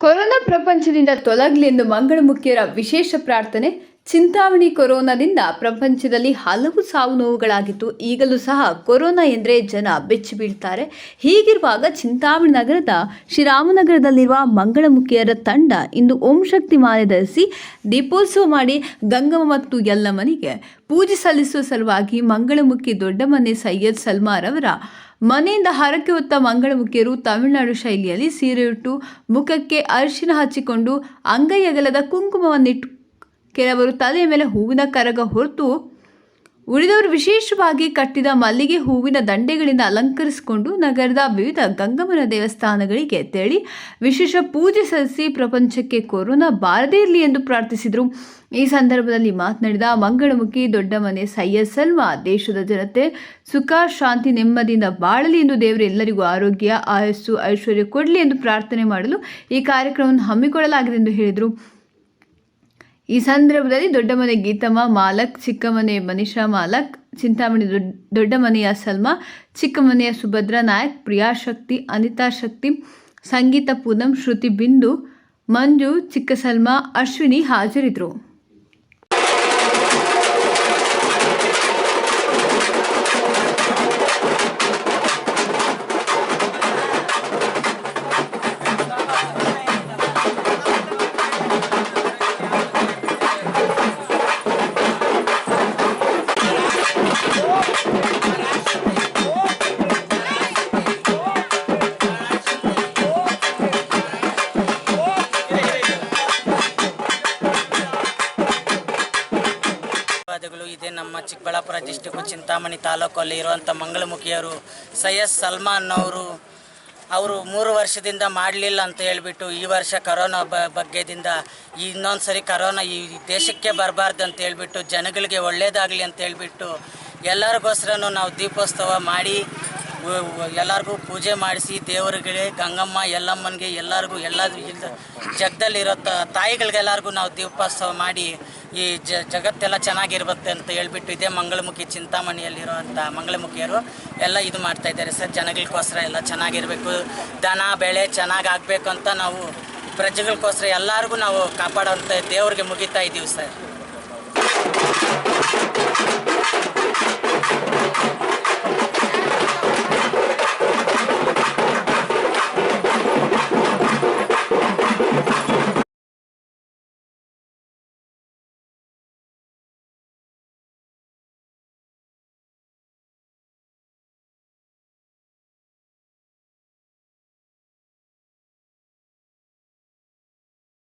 Corona ಪ್ರಪಂಚದಿಂದ ತೊಲಗಲಿ ಎಂದು ಮಂಗಳಮುಖಿಯರ ವಿಶೇಷ ಪ್ರಾರ್ಥನೆ ಚಿಂತಾಮಣಿ ಕೊರೋನಾದಿಂದ ಪ್ರಪಂಚದಲ್ಲಿ ಹಲವು ಸಾವು ನೋವುಗಳಾಗಿತ್ತು. ಈಗಲೂ ಸಹ ಕೊರೋನಾ ಎಂದರೆ ಜನ ಬೆಚ್ಚಿ ಬೀಳ್ತಾರೆ. ಹೀಗಿರುವಾಗ ಚಿಂತಾಮಣಿ ನಗರದ ಶ್ರೀರಾಮನಗರದಲ್ಲಿರುವ ಮಂಗಳಮುಖಿಯರ ತಂಡ ಇಂದು ಓಂ ಶಕ್ತಿ ಮಾಲೆ ಧರಿಸಿ ದೀಪೋತ್ಸವ ಮಾಡಿ ಗಂಗಮ್ಮ ಮತ್ತು ಯಲ್ಲಮ್ಮನಿಗೆ ಪೂಜೆ ಸಲ್ಲಿಸುವ ಸಲುವಾಗಿ ಮಂಗಳಮುಖಿ ದೊಡ್ಡಮನೆ ಸೈಯದ್ ಸಲ್ಮಾರ್ ಅವರ ಮನೆಯಿಂದ ಹರಕೆ ಹೊತ್ತ ಮಂಗಳಮುಖಿಯರು ತಮಿಳುನಾಡು ಶೈಲಿಯಲ್ಲಿ ಸೀರೆಯುಟ್ಟು ಮುಖಕ್ಕೆ ಅರಿಶಿನ ಹಚ್ಚಿಕೊಂಡು ಅಂಗೈ ಅಗಲದ ಕುಂಕುಮವನ್ನಿಟ್ಟು ಕೆಲವರು ತಲೆಯ ಮೇಲೆ ಹೂವಿನ ಕರಗ ಹೊರತು ಉಳಿದವರು ವಿಶೇಷವಾಗಿ ಕಟ್ಟಿದ ಮಲ್ಲಿಗೆ ಹೂವಿನ ದಂಡೆಗಳಿಂದ ಅಲಂಕರಿಸಿಕೊಂಡು ನಗರದ ವಿವಿಧ ಗಂಗಮ್ಮನ ದೇವಸ್ಥಾನಗಳಿಗೆ ತೆರಳಿ ವಿಶೇಷ ಪೂಜೆ ಸಲ್ಲಿಸಿ ಪ್ರಪಂಚಕ್ಕೆ ಕೊರೋನಾ ಬಾರದೇ ಇರಲಿ ಎಂದು ಪ್ರಾರ್ಥಿಸಿದರು. ಈ ಸಂದರ್ಭದಲ್ಲಿ ಮಾತನಾಡಿದ ಮಂಗಳಮುಖಿ ದೊಡ್ಡಮನೆ ಸೈಯದ್ ಸಲ್ಮಾ, ದೇಶದ ಜನತೆ ಸುಖ, ಶಾಂತಿ, ನೆಮ್ಮದಿಯಿಂದ ಬಾಳಲಿ ಎಂದು ದೇವರು ಎಲ್ಲರಿಗೂ ಆರೋಗ್ಯ, ಆಯಸ್ಸು, ಐಶ್ವರ್ಯ ಕೊಡಲಿ ಎಂದು ಪ್ರಾರ್ಥನೆ ಮಾಡಲು ಈ ಕಾರ್ಯಕ್ರಮವನ್ನು ಹಮ್ಮಿಕೊಳ್ಳಲಾಗಿದೆ ಎಂದು ಹೇಳಿದರು. ಈ ಸಂದರ್ಭದಲ್ಲಿ ದೊಡ್ಡ ಮನೆ ಗೀತಮ್ಮ ಮಾಲಕ್, ಚಿಕ್ಕ ಮನೆ ಮನಿಷಾ ಮಾಲಕ್, ಚಿಂತಾಮಣಿ ದೊಡ್ಡ ಮನೆಯ ಸಲ್ಮಾ, ಚಿಕ್ಕ ಮನೆಯ ಸುಭದ್ರಾ ನಾಯಕ್ ಪ್ರಿಯಾಶಕ್ತಿ ಅನಿತಾ ಶಕ್ತಿ, ಸಂಗೀತ ಪೂನಂ, ಶ್ರುತಿ ಬಿಂದು, ಮಂಜು, ಚಿಕ್ಕ ಸಲ್ಮಾ, ಅಶ್ವಿನಿ ಹಾಜರಿದ್ದರು ಧನ್ಯವಾದಗಳು. ಇದೆ ನಮ್ಮ ಚಿಕ್ಕಬಳ್ಳಾಪುರ ಡಿಸ್ಟಿಕ್ಕು ಚಿಂತಾಮಣಿ ತಾಲೂಕಲ್ಲಿ ಇರುವಂಥ ಮಂಗಳಮುಖಿಯರು ಸೈಯದ್ ಸಲ್ಮಾನ್ ಅವರು ಅವರು ಮೂರು ವರ್ಷದಿಂದ ಮಾಡಲಿಲ್ಲ ಅಂತ ಹೇಳಿಬಿಟ್ಟು ಈ ವರ್ಷ ಕರೋನಾ ಬ ಬಗ್ಗೆದಿಂದ ಇನ್ನೊಂದು ಸರಿ ಕರೋನಾ ಈ ದೇಶಕ್ಕೆ ಬರಬಾರ್ದು ಅಂತ ಹೇಳ್ಬಿಟ್ಟು ಜನಗಳಿಗೆ ಒಳ್ಳೇದಾಗಲಿ ಅಂತ ಹೇಳ್ಬಿಟ್ಟು ಎಲ್ಲರಿಗೋಸ್ಕರನೂ ನಾವು ದೀಪೋತ್ಸವ ಮಾಡಿ ಎಲ್ಲರಿಗೂ ಪೂಜೆ ಮಾಡಿಸಿ, ದೇವರುಗಳೇ, ಗಂಗಮ್ಮ ಎಲ್ಲಮ್ಮನಿಗೆ ಎಲ್ಲರಿಗೂ ಎಲ್ಲ ಜಗದಲ್ಲಿರೋ ತಾಯಿಗಳಿಗೆಲ್ಲರಿಗೂ ನಾವು ದೀಪೋತ್ಸವ ಮಾಡಿ ಈ ಜ ಜಗತ್ತೆಲ್ಲ ಚೆನ್ನಾಗಿರುತ್ತೆ ಅಂತ ಹೇಳ್ಬಿಟ್ಟು ಇದೇ ಮಂಗಳಮುಖಿ ಚಿಂತಾಮಣಿಯಲ್ಲಿರುವಂಥ ಮಂಗಳಮುಖಿಯರು ಎಲ್ಲ ಇದು ಮಾಡ್ತಾ ಇದ್ದಾರೆ ಸರ್. ಜನಗಳಿಗೋಸ್ಕರ ಎಲ್ಲ ಚೆನ್ನಾಗಿರಬೇಕು. ದನ, ಬೆಳೆ ಚೆನ್ನಾಗಿ ಆಗಬೇಕು ಅಂತ ನಾವು ಪ್ರಜೆಗಳಿಗೋಸ್ಕರ ಎಲ್ಲರಿಗೂ ನಾವು ಕಾಪಾಡೋಂಥ ದೇವ್ರಿಗೆ ಮುಗಿತಾ ಇದ್ದೀವಿ ಸರ್.